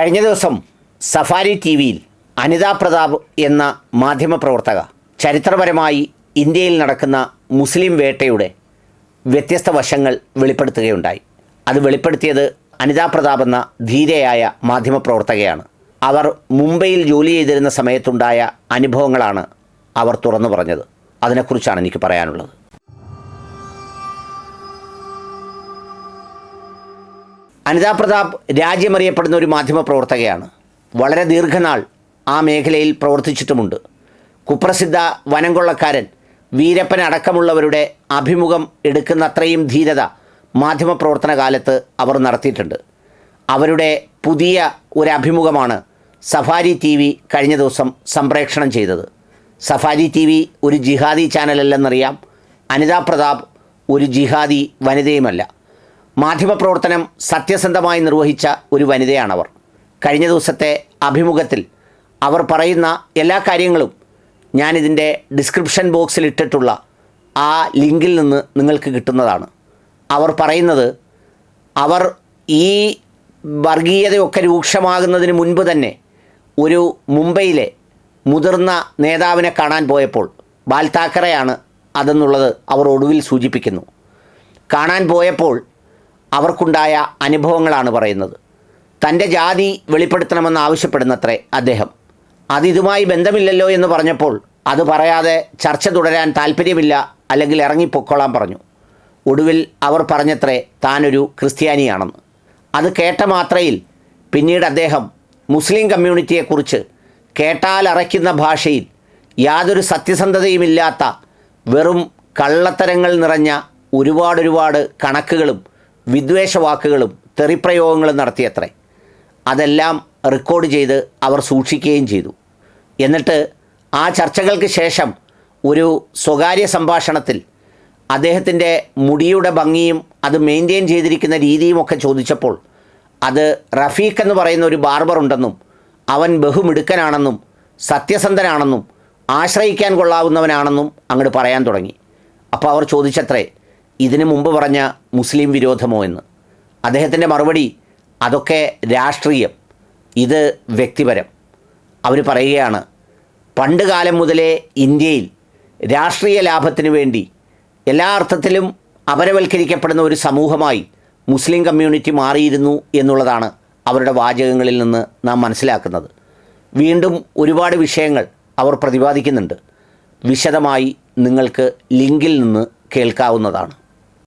കഴിഞ്ഞ ദിവസം safari T വിയിൽ അനിതാ പ്രതാപ് എന്ന മാധ്യമപ്രവർത്തക ചരിത്രപരമായി ഇന്ത്യയിൽ നടക്കുന്ന മുസ്ലിം വേട്ടയുടെ വ്യത്യസ്ത വശങ്ങൾ വെളിപ്പെടുത്തുകയുണ്ടായി. അത് വെളിപ്പെടുത്തിയത് അനിതാ പ്രതാപ് എന്ന ധീരയായ മാധ്യമപ്രവർത്തകയാണ് അവർ മുംബൈയിൽ ജോലി ചെയ്തിരുന്ന സമയത്തുണ്ടായ അനുഭവങ്ങളാണ് അവർ തുറന്നു പറഞ്ഞത്. അതിനെക്കുറിച്ചാണ് എനിക്ക് പറയാനുള്ളത്. അനിത പ്രതാപ് രാജ്യമറിയപ്പെടുന്ന ഒരു മാധ്യമ പ്രവർത്തകയാണ്. വളരെ ദീർഘനാൾ ആ മേഖലയിൽ പ്രവർത്തിച്ചിട്ടുമുണ്ട്. കുപ്രസിദ്ധ വനംകൊള്ളക്കാരൻ വീരപ്പൻ അടക്കമുള്ളവരുടെ അഭിമുഖം എടുക്കുന്നത്രയും ധീരത മാധ്യമപ്രവർത്തന കാലത്ത് അവർ നടത്തിയിട്ടുണ്ട്. അവരുടെ പുതിയ ഒരു അഭിമുഖമാണ് സഫാരി ടി വി കഴിഞ്ഞ ദിവസം സംപ്രേക്ഷണം ചെയ്തത്. സഫാരി ടി വി ഒരു ജിഹാദി ചാനലല്ലെന്നറിയാം. അനിതാ പ്രതാപ് ഒരു ജിഹാദി വനിതയുമല്ല. മാധ്യമപ്രവർത്തനം സത്യസന്ധമായി നിർവഹിച്ച ഒരു വനിതയാണവർ. കഴിഞ്ഞ ദിവസത്തെ അഭിമുഖത്തിൽ അവർ പറയുന്ന എല്ലാ കാര്യങ്ങളും ഞാനിതിന്റെ ഡിസ്ക്രിപ്ഷൻ ബോക്സിൽ ഇട്ടിട്ടുള്ള ആ ലിങ്കിൽ നിന്ന് നിങ്ങൾക്ക് കിട്ടുന്നതാണ്. അവർ പറയുന്നത് അവർ ഈ വർഗീയതയൊക്കെ രൂക്ഷമാകുന്നതിന് മുൻപ് തന്നെ ഒരു മുംബൈയിലെ മുതിർന്ന നേതാവിനെ കാണാൻ പോയപ്പോൾ ബാൽ താക്കറെയാണ് അതെന്നുള്ളത് അവർ ഒടുവിൽ സൂചിപ്പിക്കുന്നു. കാണാൻ പോയപ്പോൾ അവർക്കുണ്ടായ അനുഭവങ്ങളാണ് പറയുന്നത്. തന്റെ ജാതി വെളിപ്പെടുത്തണമെന്ന് ആവശ്യപ്പെടുന്നത്രേ അദ്ദേഹം. അതിതുമായി ബന്ധമില്ലല്ലോ എന്ന് പറഞ്ഞപ്പോൾ അത് പറയാതെ ചർച്ച തുടരാൻ താല്പര്യമില്ല അല്ലെങ്കിൽ ഇറങ്ങിപ്പൊക്കോളാൻ പറഞ്ഞു. ഒടുവിൽ അവർ പറഞ്ഞത്രേ താനൊരു ക്രിസ്ത്യാനിയാണെന്ന്. അത് കേട്ട മാത്രയിൽ പിന്നീട് അദ്ദേഹം മുസ്ലിം കമ്മ്യൂണിറ്റിയെക്കുറിച്ച് കേട്ടാൽ അറയ്ക്കുന്ന ഭാഷയിൽ യാതൊരു സത്യസന്ധതയുമില്ലാത്ത വെറും കള്ളത്തരങ്ങൾ നിറഞ്ഞ ഒരുപാടൊരുപാട് ഒരുപാട് കണക്കുകളും വിദ്വേഷവാക്കുകളും തെറിപ്രയോഗങ്ങളും നടത്തിയത്രേ. അതെല്ലാം റെക്കോർഡ് ചെയ്ത് അവർ സൂക്ഷിക്കുകയും ചെയ്തു. എന്നിട്ട് ആ ചർച്ചകൾക്ക് ശേഷം ഒരു സ്വകാര്യ സംഭാഷണത്തിൽ അദ്ദേഹത്തിന്റെ മുടിയുടെ ഭംഗിയും അത് മെയിന്റെയിൻ ചെയ്തിരിക്കുന്ന രീതിയുമൊക്കെ ചോദിച്ചപ്പോൾ അത് റഫീഖ് എന്ന് പറയുന്ന ഒരു ബാർബർ ഉണ്ടെന്നും അവൻ ബഹുമിടുക്കനാണെന്നും സത്യസന്ധനാണെന്നും ആശ്രയിക്കാൻ കൊള്ളാവുന്നവനാണെന്നും അങ്ങോട്ട് പറയാൻ തുടങ്ങി. അപ്പോൾ അവർ ചോദിച്ചത്രേ ഇതിനു മുമ്പ് പറഞ്ഞ മുസ്ലിം വിരോധമോ എന്ന്. അദ്ദേഹത്തിന്റെ മറുപടി അതൊക്കെ രാഷ്ട്രീയം. ഇത് വ്യക്തിപരം. അവർ പറയുകയാണ് പണ്ട് കാലം മുതലേ ഇന്ത്യയിൽ രാഷ്ട്രീയ ലാഭത്തിന് വേണ്ടി എല്ലാ അർത്ഥത്തിലും അപരവൽക്കരിക്കപ്പെടുന്ന ഒരു സമൂഹമായി മുസ്ലിം കമ്മ്യൂണിറ്റി മാറിയിരുന്നു എന്നുള്ളതാണ് അവരുടെ വാചകങ്ങളിൽ നിന്ന് നാം മനസ്സിലാക്കുന്നത്. വീണ്ടും ഒരുപാട് വിഷയങ്ങൾ അവർ പ്രതിപാദിക്കുന്നുണ്ട്. വിശദമായി നിങ്ങൾക്ക് ലിങ്കിൽ നിന്ന് കേൾക്കാവുന്നതാണ്.